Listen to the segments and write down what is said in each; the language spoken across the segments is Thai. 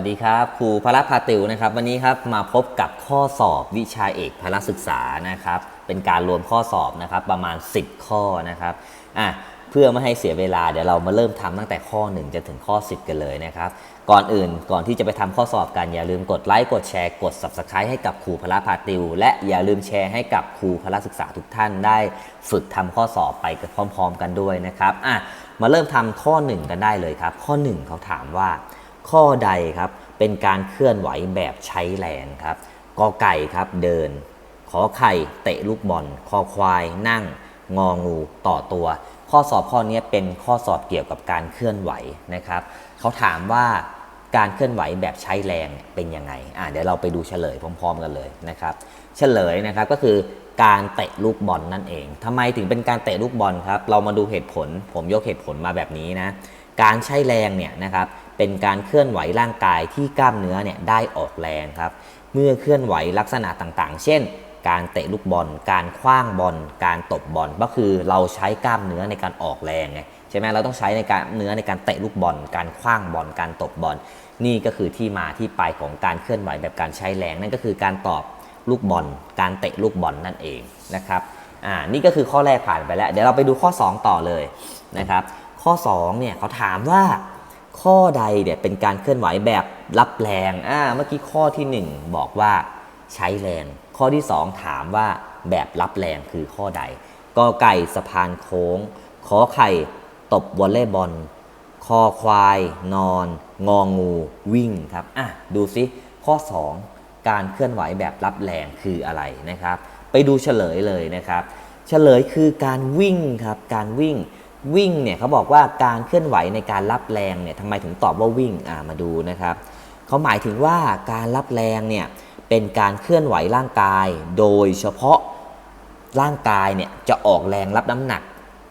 วัสดีครับครูพละพาติวนะครับวันนี้ครับมาพบกับข้อสอบวิชาเอกพละศึกษานะครับเป็นการรวมข้อสอบนะครับประมาณ 10 ข้อนะครับอะเพื่อไม่ให้เสียเวลาเดี๋ยวเรามาเริ่มทำตั้งแต่ข้อ 1 จนถึงข้อ 10 กันเลยนะครับก่อนอื่นก่อนที่จะไปทำข้อสอบกันอย่าลืมกดไลค์กดแชร์กด subscribe ให้กับครูพละพาติว และอย่าลืมแชร์ให้กับครูพละศึกษาทุกท่านได้ ฝึกทำข้อสอบไปพร้อม ๆ กันด้วยนะครับอะมาเริ่มทำข้อ 1 กันได้เลยครับข้อ 1เขาถามว่า ข้อใดครับเป็นการเคลื่อนไหวแบบใช้แรงครับกอไก่ครับเดิน ขอไข่เตะลูกบอลคอควายนั่ง งองูต่อตัว ข้อสอบข้อนี้เป็นข้อสอบเกี่ยวกับการเคลื่อนไหวนะครับเขาถามว่าการเคลื่อนไหวแบบใช้แรงเป็นยังไงอะเดี๋ยวเราไปดูเฉลยพร้อม ๆ กันเลยนะครับ เฉลยนะครับก็คือการเตะลูกบอลนั่นเองทำไมถึงเป็นการเตะลูกบอลครับ เรามาดูเหตุผล ผมยกเหตุผลมาแบบนี้นะ การใช้แรงเนี่ยนะครับ เป็นการเคลื่อนไหวร่างกายที่กล้ามเนื้อเนี่ยได้ออกแรงครับ เมื่อเคลื่อนไหวลักษณะต่างๆ เช่น การเตะลูกบอล การคว้างบอล การตบบอล ก็คือเราใช้กล้ามเนื้อในการออกแรงไงใช่ไหมเราต้องใช้ในการเนื้อในการเตะลูกบอล การคว้างบอล การตบบอล นี่ก็คือที่มาที่ไปของการเคลื่อนไหวแบบการใช้แรงนั่นก็คือการตอบลูกบอล การเตะลูกบอลนั่นเองนะครับอ่านี่ก็คือข้อแรกผ่านไปแล้ว เดี๋ยวเราไปดูข้อ 2 ต่อเลยนะครับ ข้อ2เนี่ยเขาถามว่า ข้อใดเนี่ยเป็นการเคลื่อนไหวแบบรับแรงอ่าเมื่อกี้ข้อทีหนึ่1 บอกว่าใช้แรง ข้อที่ 2 ถามว่าแบบรับแรงคือข้อใดกอไก่สะพานโค้ง ขอไข่ตบวอลเลย์บอล คอควาย นอน งองู วิ่งครับอะดูซิข้อ 2 การเคลื่อนไหวแบบรับแรงคืออะไรนะครับ ไปดูเฉลยเลยนะครับ เฉลยคือการวิ่งครับการวิ่ง วิ่งเนี่ยเขาบอกว่าการเคลื่อนไหวในการรับแรงเนี่ยทำไมถึงตอบว่าวิ่งอ่ามาดูนะครับเขาหมายถึงว่าการรับแรงเนี่ยเป็นการเคลื่อนไหวร่างกาย โดยเฉพาะร่างกายเนี่ยจะออกแรงรับน้ำหนัก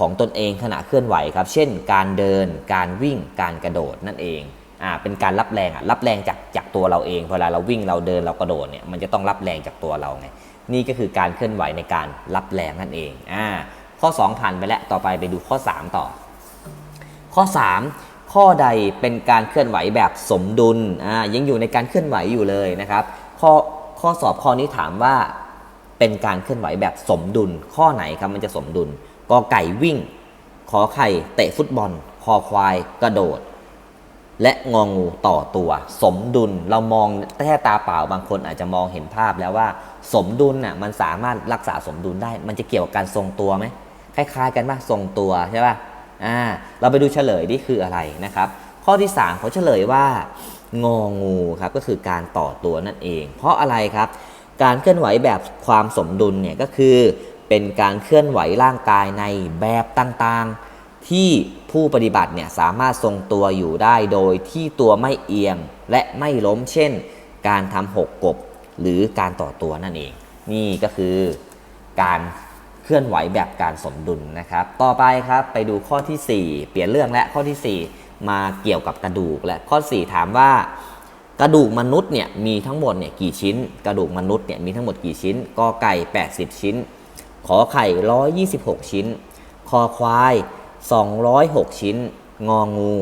ของตนเองขณะเคลื่อนไหวครับ เช่น การเดิน การวิ่ง การกระโดดนั่นเองอ่าเป็นการรับแรงอะรับแรงจากจากตัวเราเองเวลาเราวิ่งเราเดินเรากระโดดเนี่ยมันจะต้องรับแรงจากตัวเราไงนี่ก็คือการเคลื่อนไหวในการรับแรงนั่นเองอ่า ข้อ 2 ผ่านไปแล้วต่อไปไปดูข้อ 3 ต่อ ข้อ 3 ข้อใดเป็นการเคลื่อนไหวแบบสมดุลอ่ายังอยู่ในการเคลื่อนไหวอยู่เลยนะครับข้อข้อสอบข้อนี้ถามว่าเป็นการเคลื่อนไหวแบบสมดุล ข้อไหนครับมันจะสมดุลกอไก่วิ่ง ขอไข่เตะฟุตบอล คอควายกระโดด และงองูต่อตัว สมดุลเรามองแค่ตาเปล่าบางคนอาจจะมองเห็นภาพแล้วว่า สมดุลน่ะมันสามารถรักษาสมดุลได้ มันจะเกี่ยวกับการทรงตัวไหม คล้ายๆกันป่ะทรงตัวใช่ป่ะอ่าเราไปดูเฉลยนี่คืออะไรนะครับ ข้อที่3เขาเฉลยว่างองูครับก็คือการต่อตัวนั่นเอง เพราะอะไรครับ การเคลื่อนไหวแบบความสมดุลเนี่ยก็คือเป็นการเคลื่อนไหวร่างกายในแบบต่างๆ ที่ผู้ปฏิบัติเนี่ยสามารถทรงตัวอยู่ได้โดยที่ตัวไม่เอียงและไม่ล้มเช่น การทำหกกบหรือการต่อตัวนั่นเอง นี่ก็คือการ เคลื่อนไหวแบบการสมดุลนะครับ ต่อไปครับไปดูข้อทีสี่4 เปลี่ยนเรื่องและข้อทีสี่ 4 มาเกี่ยวกับกระดูก และข้อ 4 ถามว่า กระดูกมนุษย์เนี่ยมีทั้งหมดเนี่ยกี่ชิ้น กระดูกมนุษย์เนี่ยมีทั้งหมดกี่ชิ้นกอไก่ 80 ชิ้น ขอไข่ 126 ชิ้น คอควาย 206 ชิ้น งองู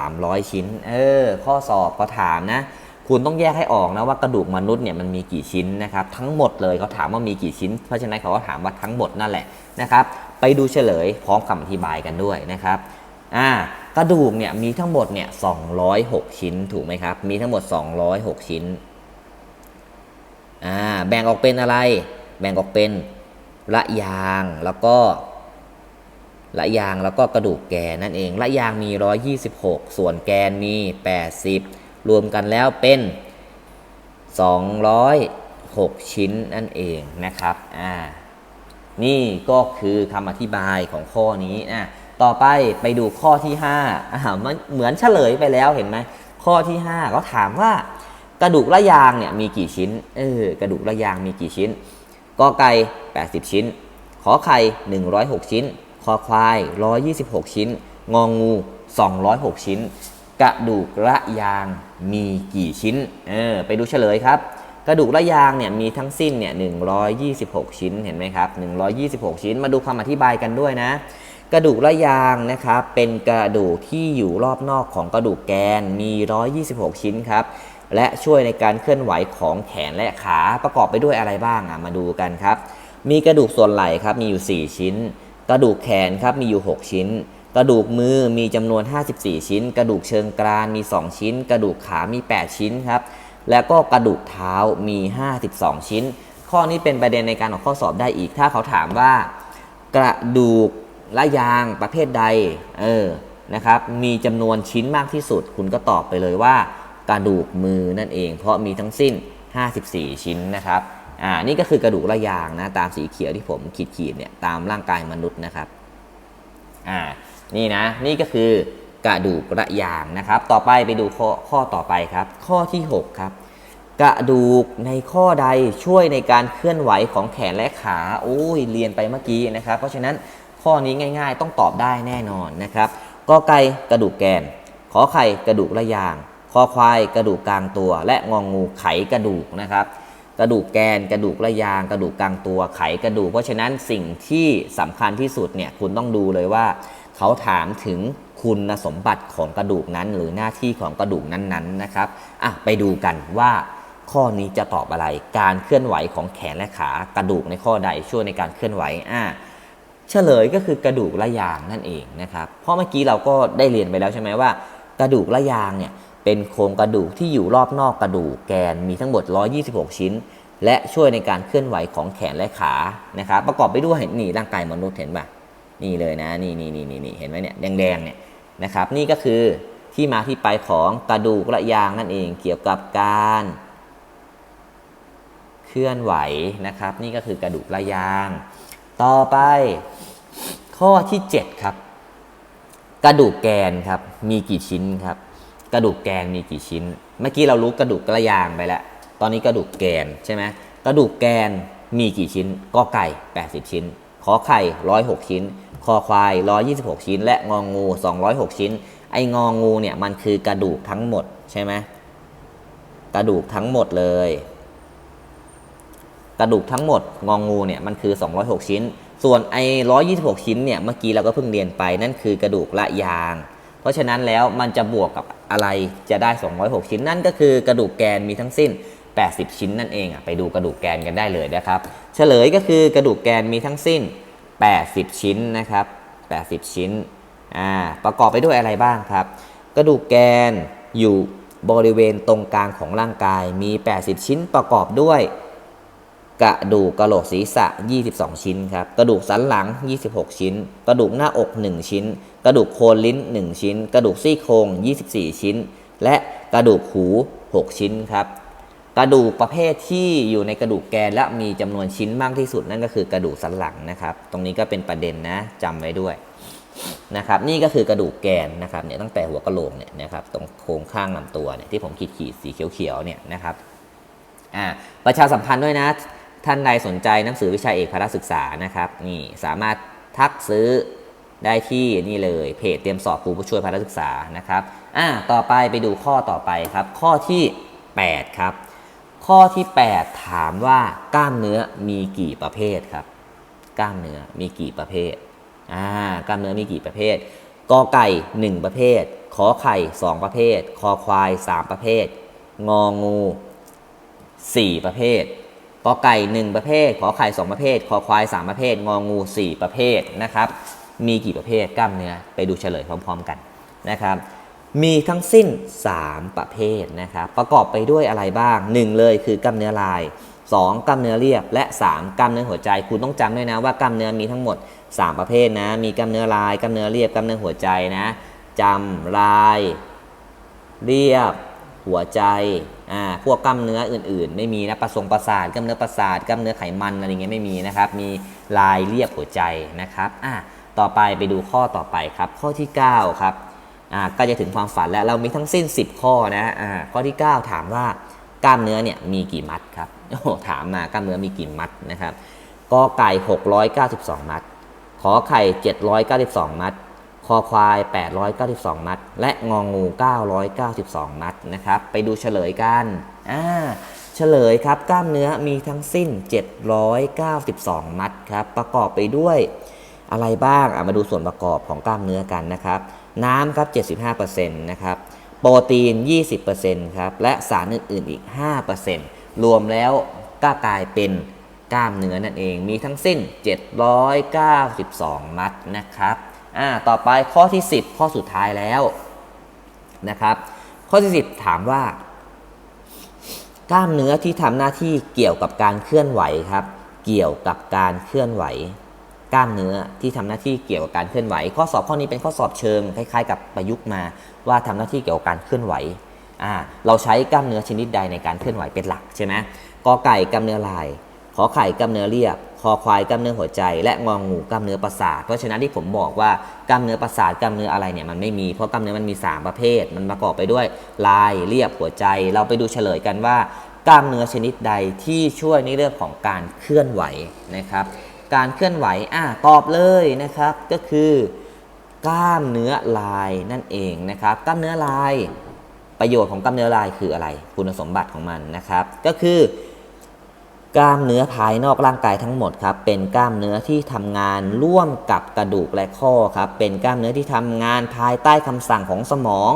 300 ชิ้น เออ ข้อสอบก็ถามนะ คุณต้องแยกให้ออกนะว่ากระดูกมนุษย์เนี่ยมันมีกี่ชิ้นนะครับทั้งหมดเลยเขาถามว่ามีกี่ชิ้น เพราะฉะนั้นเขาก็ถามว่าทั้งหมดนั่นแหละนะครับไปดูเฉลยพร้อมคำอธิบายกันด้วยนะครับอ่ากระดูกเนี่ยมีทั้งหมดเนี่ย206 ชิ้นถูกไหมครับมีทั้งหมด 206 ชิ้นอ่าแบ่งออกเป็นอะไร แบ่งออกเป็นละยางแล้วก็ละยางแล้วก็กระดูกแกนนั่นเองละยางมี 126 ส่วนแกนมี 80 รวมกันแล้วเป็น 206 ชิ้นนั่นเองนะครับอ่านี่ก็คือคำอธิบายของข้อนี้อะต่อไปไปดูข้อที่5อ่ามันเหมือนเฉลยไปแล้วเห็นไหมข้อที่5เขาถามว่ากระดูกละยางเนี่ยมีกี่ชิ้นเออกระดูกละยางมีกี่ชิ้นกอไก่ 80 ชิ้น ขอไข่ 106 ชิ้น คอควาย 126 ชิ้น งองู206 ชิ้น กระดูกละยางมีกี่ชิ้น เออ ไปดูเฉลยครับ กระดูกละยางเนี่ยมีทั้งสิ้นเนี่ย126 ชิ้น เห็นไหมครับ 126 ชิ้น มาดูคำอธิบายกันด้วยนะ กระดูกละยางนะครับ เป็นกระดูกที่อยู่รอบนอกของกระดูกแกน มี 126 ชิ้นครับ และช่วยในการเคลื่อนไหวของแขนและขา ประกอบไปด้วยอะไรบ้างอะ มาดูกันครับ มีกระดูกส่วนไหล่ครับ มีอยู่ 4 ชิ้น กระดูกแขนครับ มีอยู่ 6 ชิ้น กระดูกมือมีจำนวน 54 ชิ้น กระดูกเชิงกรานมี 2 ชิ้น กระดูกขามี 8 ชิ้นครับ แล้วก็กระดูกเท้ามี 52 ชิ้น ข้อนี้เป็นประเด็นในการออกข้อสอบได้อีก ถ้าเขาถามว่า กระดูกและยางประเภทใด เออ นะครับ มีจำนวนชิ้นมากที่สุด คุณก็ตอบไปเลยว่า กระดูกมือนั่นเอง เพราะมีทั้งสิ้น 54 ชิ้นนะครับ อ่า นี่ก็คือกระดูกละยางนะ ตามสีเขียวที่ผมขีดขีดๆเนี่ย ตามร่างกายมนุษย์นะครับ อ่า นี่นะ นี่ก็คือกระดูกและยางนะครับ ต่อไปไปดูข้อข้อต่อไปครับ ข้อที่ 6 ครับ กระดูกในข้อใดช่วยในการเคลื่อนไหวของแขนและขา โอ้ยเรียนไปเมื่อกี้นะครับ เพราะฉะนั้นข้อนี้ง่าย ๆ ต้องตอบได้แน่นอนนะครับกอไก่กระดูกแกน ขอไข่กระดูกและยาง คอควายกระดูกกลางตัว และงองงูไขกระดูกนะครับ กระดูกแกน กระดูกและยาง กระดูกกลางตัวไขกระดูก เพราะฉะนั้นสิ่งที่สำคัญที่สุดเนี่ยคุณต้องดูเลยว่า เขาถามถึงคุณสมบัติของกระดูกนั้น หรือหน้าที่ของกระดูกนั้นๆนะครับอะไปดูกันว่าข้อนี้จะตอบอะไร การเคลื่อนไหวของแขนและขากระดูกในข้อใดช่วยในการเคลื่อนไหวอะเฉลยก็คือกระดูกและยางนั่นเองนะครับ เพราะเมื่อกี้เราก็ได้เรียนไปแล้วใช่ไหมว่า กระดูกและยางเนี่ยเป็นโครงกระดูกที่อยู่รอบนอกกระดูกแกนมีทั้งหมด 126 ชิ้น และช่วยในการเคลื่อนไหวของแขนและขานะครับประกอบไปด้วยนี่ร่างกายมนุษย์เห็นปะ นี่เลยนะนี่นี่นี่นี่เห็นไหมเนี่ยแดงๆเนี่ยนะครับ นี่ก็คือที่มาที่ไปของกระดูกและยางนั่นเองเกี่ยวกับการ เคลื่อนไหวนะครับ นี่ก็คือกระดูกและยาง ต่อไป ข้อที่ 7 ครับ กระดูกแกนครับ มีกี่ชิ้นครับ กระดูกแกนมีกี่ชิ้น เมื่อกี้เรารู้กระดูกกระยางไปแล้ว ตอนนี้กระดูกแกนใช่ไหมกระดูกแกนมีกี่ชิ้นกอไก่ 80 ชิ้น ขอไข่ 106 ชิ้น คอควาย 126 ชิ้น และงองู 206 ชิ้น ไอ้งองูเนี่ยมันคือกระดูกทั้งหมดใช่ไหมกระดูกทั้งหมดเลย กระดูกทั้งหมดงองงูเนี่ยมันคือ 206 ชิ้น ส่วนไอ้126 ชิ้นเนี่ยเมื่อกี้เราก็เพิ่งเรียนไปนั่นคือกระดูกละยาง เพราะฉะนั้นแล้วมันจะบวกกับอะไรจะได้ 206 ชิ้นนั่นก็คือกระดูกแกนมีทั้งสิ้น 80 ชิ้นนั่นเองอะไปดูกระดูกแกนกันได้เลยนะครับ เฉลยก็คือกระดูกแกนมีทั้งสิ้น 80 ชิ้นนะครับ 80 ชิ้นอ่าประกอบไปด้วยอะไรบ้างครับ กระดูกแกนอยู่บริเวณตรงกลางของร่างกายมี 80 ชิ้นประกอบด้วย กระดูกกระโหลกศีรษะ 22 ชิ้นครับ กระดูกสันหลัง 26 ชิ้น กระดูกหน้าอก 1 ชิ้น กระดูกโคนลิ้น 1 ชิ้น กระดูกซี่โครง 24 ชิ้น และกระดูกหู 6 ชิ้นครับ กระดูกประเภทที่อยู่ในกระดูกแกนและมีจำนวนชิ้นมากที่สุดนั่นก็คือกระดูกสันหลังนะครับ ตรงนี้ก็เป็นประเด็นนะจำไว้ด้วยนะครับ นี่ก็คือกระดูกแกนนะครับเนี่ยตั้งแต่หัวกะโหลกเนี่ยนะครับตรงโครงข้างลำตัวเนี่ยที่ผมขีดขีดสีเขียวๆเนี่ยนะครับอ่าประชาสัมพันธ์ด้วยนะ ท่านใดสนใจหนังสือวิชาเอกพละศึกษานะครับนี่สามารถทักซื้อได้ที่นี่เลยเพจเตรียมสอบครูผู้ช่วยพละศึกษานะครับอ่าต่อไปไปดูข้อต่อไปครับ ข้อที่ 8 ครับ ข้อที่ 8 ถามว่ากล้ามเนื้อมีกี่ประเภทครับ กล้ามเนื้อมีกี่ประเภทอ่ากล้ามเนื้อมีกี่ประเภทกอไก่ 1 ประเภท ขอไข่ 2 ประเภท คอควาย 3 ประเภท งองู 4 ประเภทกอไก่ 1 ประเภท ขอไข่ 2 ประเภท คอควาย 3 ประเภท งองู 4 ประเภทนะครับ มีกี่ประเภทกล้ามเนื้อไปดูเฉลยพร้อม ๆ กันนะครับ มีทั้งสิ้น 3 ประเภทนะครับประกอบไปด้วยอะไรบ้าง 1 เลยคือกล้ามเนื้อลาย 2 กล้ามเนื้อเรียบ และ 3 กล้ามเนื้อหัวใจ คุณต้องจำด้วยนะว่ากล้ามเนื้อมีทั้งหมด 3 ประเภทนะ มีกล้ามเนื้อลาย กล้ามเนื้อเรียบ กล้ามเนื้อหัวใจนะจำลาย เรียบ หัวใจ อ่า พวกกล้ามเนื้ออื่นๆ ไม่มีนะ ประสงประสาท กล้ามเนื้อประสาท กล้ามเนื้อไขมันอะไรเงี้ยไม่มีนะครับ มีลายเรียบหัวใจนะครับ อ่า ต่อไปไปดูข้อต่อไปครับ ข้อที่ 9 ครับ อ่าก็จะถึงความฝันแล้วเรามีทั้งสิ้น 10 ข้อนะอ่าข้อที่ 9 ถามว่ากล้ามเนื้อเนี่ยมีกี่มัดครับโอ้ถามมากล้ามเนื้อมีกี่มัดนะครับกอไก่ 692 มัด ขอไข่ 792 มัด คอควาย 892 มัด และงองู 992 มัดนะครับ ไปดูเฉลยกันอ่าเฉลยครับกล้ามเนื้อมีทั้งสิ้น 792 มัดครับ ประกอบไปด้วยอะไรบ้างอะมาดูส่วนประกอบของกล้ามเนื้อกันนะครับ น้ำครับ 75%นะครับ โปรตีน 20%ครับ และสารอื่น ๆ อีก 5%รวมแล้วก็กลายเป็นกล้ามเนื้อนั่นเอง มีทั้งสิ้น 792 มัดนะครับ อ่า ต่อไปข้อที่ 10 ข้อสุดท้ายแล้วนะครับ ข้อที่ 10 ถามว่า กล้ามเนื้อที่ทำหน้าที่เกี่ยวกับการเคลื่อนไหวครับ เกี่ยวกับการเคลื่อนไหว กล้ามเนื้อที่ทำหน้าที่เกี่ยวกับการเคลื่อนไหว ข้อสอบข้อนี้เป็นข้อสอบเชิงคล้ายๆ กับประยุกต์มา ว่าทำหน้าที่เกี่ยวกับการเคลื่อนไหวอ่าเราใช้กล้ามเนื้อชนิดใดในการเคลื่อนไหวเป็นหลักใช่ไหมกอไก่กล้ามเนื้อลาย ขอไข่กล้ามเนื้อเรียบ คอควายกล้ามเนื้อหัวใจ และงองูกล้ามเนื้อประสาท เพราะฉะนั้นที่ผมบอกว่ากล้ามเนื้อประสาทกล้ามเนื้ออะไรเนี่ยมันไม่มี เพราะกล้ามเนื้อมันมี 3 ประเภท มันประกอบไปด้วยลายเรียบหัวใจ เราไปดูเฉลยกันว่ากล้ามเนื้อชนิดใดที่ช่วยในเรื่องของการเคลื่อนไหวนะครับ การเคลื่อนไหวอะตอบเลยนะครับก็คือกล้ามเนื้อลายนั่นเองนะครับ กล้ามเนื้อลาย ประโยชน์ของกล้ามเนื้อลายคืออะไร คุณสมบัติของมันนะครับ ก็คือกล้ามเนื้อภายนอกร่างกายทั้งหมดครับ เป็นกล้ามเนื้อที่ทำงานร่วมกับกระดูกและข้อครับ เป็นกล้ามเนื้อที่ทำงานภายใต้คำสั่งของสมอง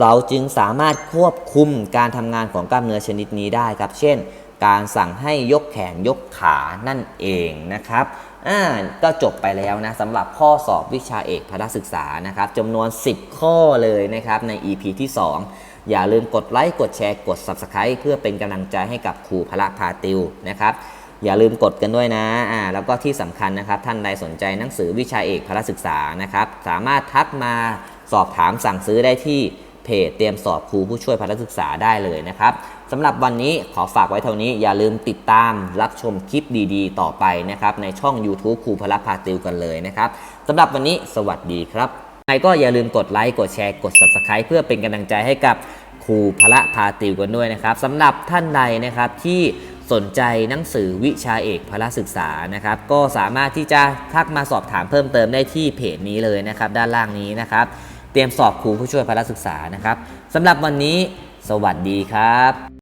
เราจึงสามารถควบคุมการทำงานของกล้ามเนื้อชนิดนี้ได้ครับ เช่น การสั่งให้ยกแขนยกขานั่นเองนะครับอ่าก็จบไปแล้วนะสำหรับข้อสอบวิชาเอกพละศึกษานะครับจำนวน 10 ข้อเลยนะครับใน EP ที่ 2 อย่าลืมกดไลค์กดแชร์กด Subscribe เพื่อเป็นกำลังใจให้กับครูพละพาติวนะครับอย่าลืมกดกันด้วยนะอ่าแล้วก็ที่สำคัญนะครับ ท่านใดสนใจหนังสือวิชาเอกพละศึกษานะครับสามารถทักมาสอบถามสั่งซื้อได้ที่เพจเตรียมสอบครูผู้ช่วยพละศึกษาได้เลยนะครับ สำหรับวันนี้ขอฝากไว้เท่านี้อย่าลืมติดตามรับชมคลิปดีๆ ต่อไปนะครับในช่อง YouTube ครูพละพาติวกันเลยนะครับสำหรับวันนี้สวัสดีครับใครก็อย่าลืมกดไลค์กดแชร์กด Subscribe เพื่อเป็นกำลังใจให้กับครูพละพาติวกันด้วยนะครับสำหรับท่านใดนะครับที่สนใจหนังสือวิชาเอกพละศึกษานะครับ ก็สามารถที่จะทักมาสอบถามเพิ่มเติมได้ที่เพจนี้เลยนะครับ ด้านล่างนี้นะครับ เตรียมสอบครูผู้ช่วยพละศึกษานะครับสำหรับวันนี้ สวัสดีครับ